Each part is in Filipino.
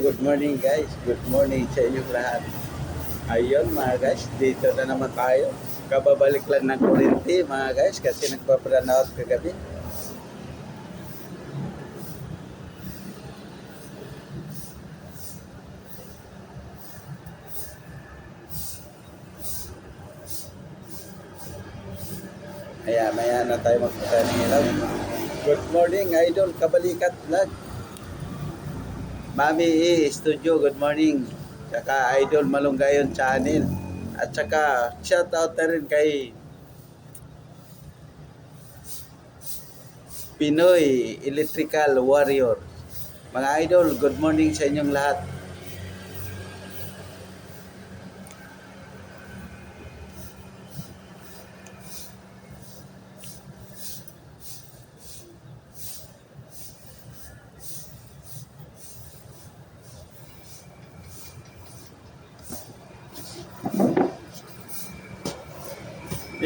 good morning guys. Good morning sa inyong lahat. Ayun mga guys, dito na naman tayo. Kababalik lang ng kurente mga guys kasi nagpa-brownout kagabi. Kaya maya na tayo magpunta ng ilaw. Good morning, Idol Kabalikat Vlog. Mami E Studio, good morning. Tsaka Idol Malunggayon Channel. At tsaka shout out na rin kay Pinoy Electrical Warrior. Mga idol, good morning sa inyong lahat.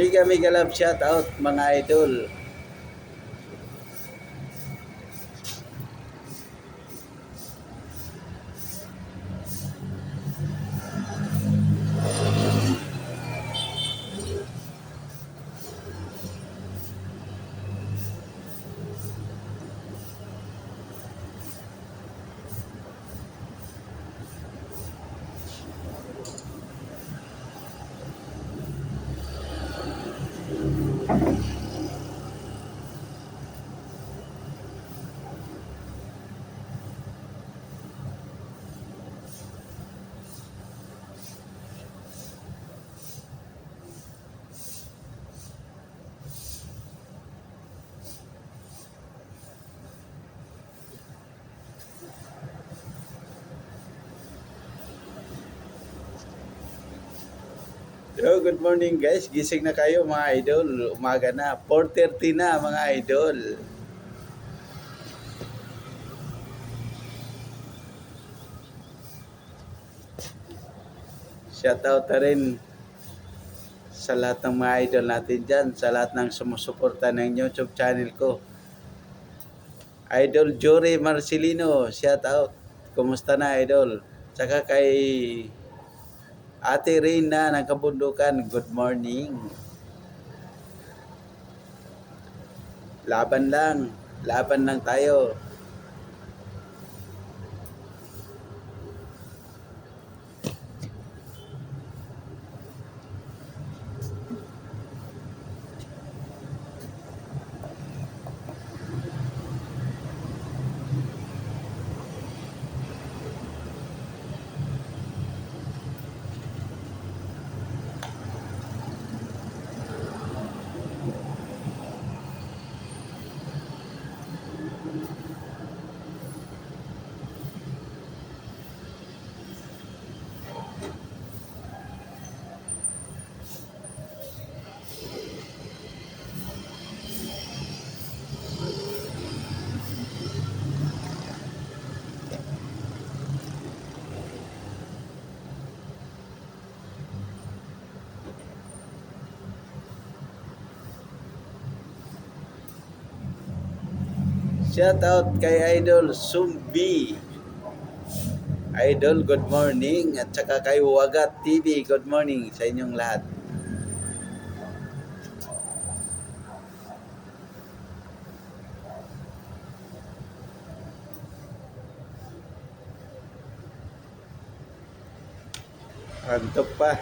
Mega mega love out mga idol. Yo, good morning guys. Gising na kayo mga idol. Umaga na. 4.30 na mga idol. Shoutout na rin sa lahat ng mga idol natin dyan, sa lahat ng sumusuporta ng YouTube channel ko. Idol Jory Marcelino, shoutout. Kumusta na idol? Tsaka kay Ate Reyna ng Kabundukan, good morning. Laban lang. Laban lang tayo. Shoutout kay Idol Sumbi. Idol, good morning. At saka kay Wagat TV, good morning sa inyong lahat. Antok pa.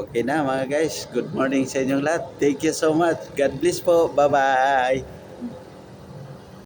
Okay na mga guys. Good morning sa inyong lahat. Thank you so much. God bless po. Bye-bye.